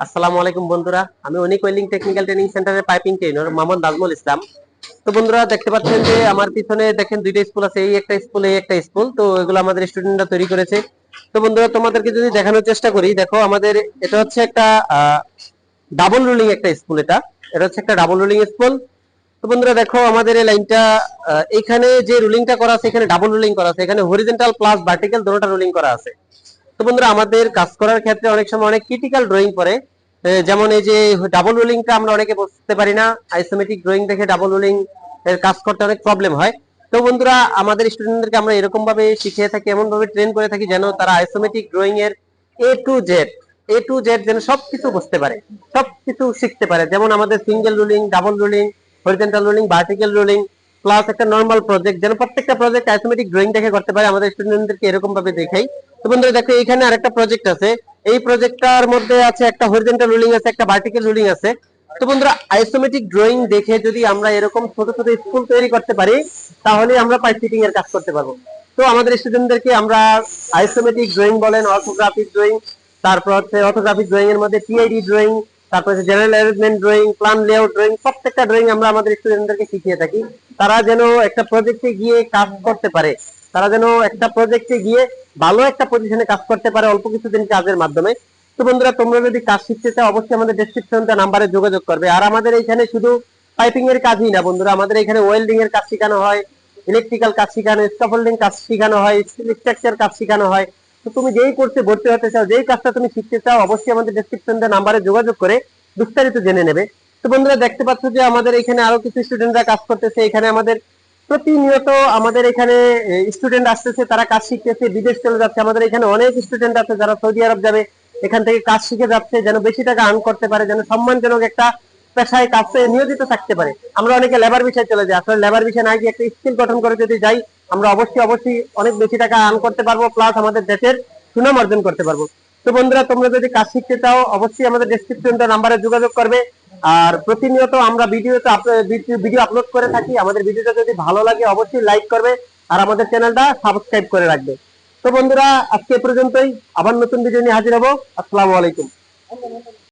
আসসালামু আলাইকুম বন্ধুরা। আমি অনিক ওয়েলিং টেকনিক্যাল ট্রেনিং সেন্টারের পাইপিং ট্রেনার মোহাম্মদ নাজমুল ইসলাম। তো বন্ধুরা দেখতে পাচ্ছেন যে আমার পিছনে দেখেন দুইটা স্কুল আছে এই একটা স্কুল এই একটা স্কুল। তো এগুলো আমাদের স্টুডেন্টরা তৈরি করেছে। তো বন্ধুরা তোমাদেরকে যদি দেখানোর চেষ্টা করি দেখো আমাদের এটা হচ্ছে একটা ডাবল রুলিং একটা স্কুল এটা। এটা হচ্ছে একটা ডাবল রুলিং স্কুল। তো বন্ধুরা দেখো আমাদের এই লাইনটা এখানে যে রুলিংটা করা আছে এখানে ডাবল রুলিং করা আছে। এখানে হরিজেন্টাল প্লাস ভার্টিক্যাল দুটোটা রুলিং করা আছে। তো বন্ধুরা আমাদের কাজ করার ক্ষেত্রে অনেক সময় অনেক ক্রিটিক্যাল ড্রয়িং এ, যেমন এই যে ডাবল রুলিংটা আমরা অনেকে বুঝতে পারি না আইসোমেটিক ড্রয়িং দেখে ডাবল রুলিং এর কাজ করতে অনেক প্রবলেম হয়। তো বন্ধুরা, আমাদের স্টুডেন্টদেরকে আমরা এরকম ভাবে শিখিয়ে থাকি এমন ভাবে ট্রেন করে থাকি যেন তারা আইসোমেটিক ড্রয়িং এর A to Z A to Z যেন সবকিছু বুঝতে পারে, সবকিছু শিখতে পারে। যেমন আমাদের single ruling double ruling horizontal ruling vertical ruling plus একটা নর্মাল প্রজেক্ট যেন প্রত্যেকটা প্রজেক্ট আইসোমেটিক ড্রয়িং দেখে করতে পারে আমাদের স্টুডেন্টদেরকে এরকম ভাবে দেখাই। তো বন্ধুরা, দেখো, এখানে আরেকটা প্রজেক্ট আছে এই প্রজেক্টটার মধ্যে আছে একটা হরিজেন্টাল রুলিং আছে, একটা ভার্টিক্যাল রুলিং আছে। তো বন্ধুরা আইসোমেটিক ড্রয়িং দেখে যদি আমরা এরকম ছোট ছোট স্কুল তৈরি করতে পারি, তাহলে আমরা পাইপ ফিটিং এর কাজ করতে পারব। তো আমাদের স্টুডেন্টদেরকে আমরা আইসোমেটিক ড্রয়িং বলেন অর্থোগ্রাফিক ড্রয়িং তারপর হচ্ছে অর্থোগ্রাফিক ড্রয়িং এর মধ্যে টিআইডি ড্রয়িং তারপর হচ্ছে general arrangement drawing plan layout drawing প্রত্যেকটা ড্রয়িং আমরা আমাদের স্টুডেন্টদেরকে শিখিয়ে থাকি। তারা যেন একটা প্রজেক্টে গিয়ে কাজ করতে পারে, তারা যেন একটা প্রজেক্টে গিয়ে ভালো একটা পজিশনে কাজ করতে পারে অল্প কিছুদিন কাজের মাধ্যমে। তো বন্ধুরা, তোমরা যদি কাজ শিখতে চাও, অবশ্যই আমাদের ডেসক্রিপশন নাম্বারে যোগাযোগ করবে। আর আমাদের এখানে শুধু পাইপিং এর কাজই না বন্ধুরা, আমাদের এখানে ওয়েল্ডিং এর কাজ শেখানো হয় ইলেকট্রিক্যাল কাজ শেখানো স্কাফোল্ডিং কাজ শেখানো হয় স্টিল স্ট্রাকচার কাজ শেখানো হয়। তো তুমি যেই কোর্সে ভর্তি হতে চাও, যেই কাজটা তুমি শিখতে চাও, অবশ্যই আমাদের ডেসক্রিপশন নাম্বারে যোগাযোগ করে বিস্তারিত জেনে নেবে। তো বন্ধুরা, দেখতে পাচ্ছ যে আমাদের এখানে আরও কিছু স্টুডেন্টরা কাজ করতেছে। এখানে আমাদের প্রতিনিয়ত আমাদের এখানে স্টুডেন্ট আসতেছে, তারা কাজ শিখতেছে, বিদেশ চলে যাচ্ছে। আমাদের এখানে অনেক স্টুডেন্ট আছে যারা সৌদি আরব যাবে, এখান থেকে কাজ শিখে যাচ্ছে, যেন বেশি টাকা আর্ন করতে পারে, যেন সম্মানজনক একটা পেশায় কাজে নিয়োজিত থাকতে পারে। আমরা অনেকে লেবার বিষয়ে চলে যাই। আসলে লেবার বিষয়ে না গিয়ে একটা স্কিল গঠন করে যদি যাই, আমরা অবশ্যই অবশ্যই অনেক বেশি টাকা আর্ন করতে পারব প্লাস আমাদের দেশের সুনাম অর্জন করতে পারব। তো বন্ধুরা, তোমরা যদি কাজ শিখতে চাও, অবশ্যই আমাদের ডেসক্রিপশন নাম্বারে যোগাযোগ করবে। আর প্রতিনিয়ত আমরা ভিডিওতে ভিডিও আপলোড করে থাকি। আমাদের ভিডিওটা যদি ভালো লাগে, অবশ্যই লাইক করবে আর আমাদের চ্যানেলটা সাবস্ক্রাইব করে রাখবে। তো বন্ধুরা, আজকে পর্যন্তই। আবার নতুন ভিডিও নিয়ে হাজির হব। আসসালামু আলাইকুম।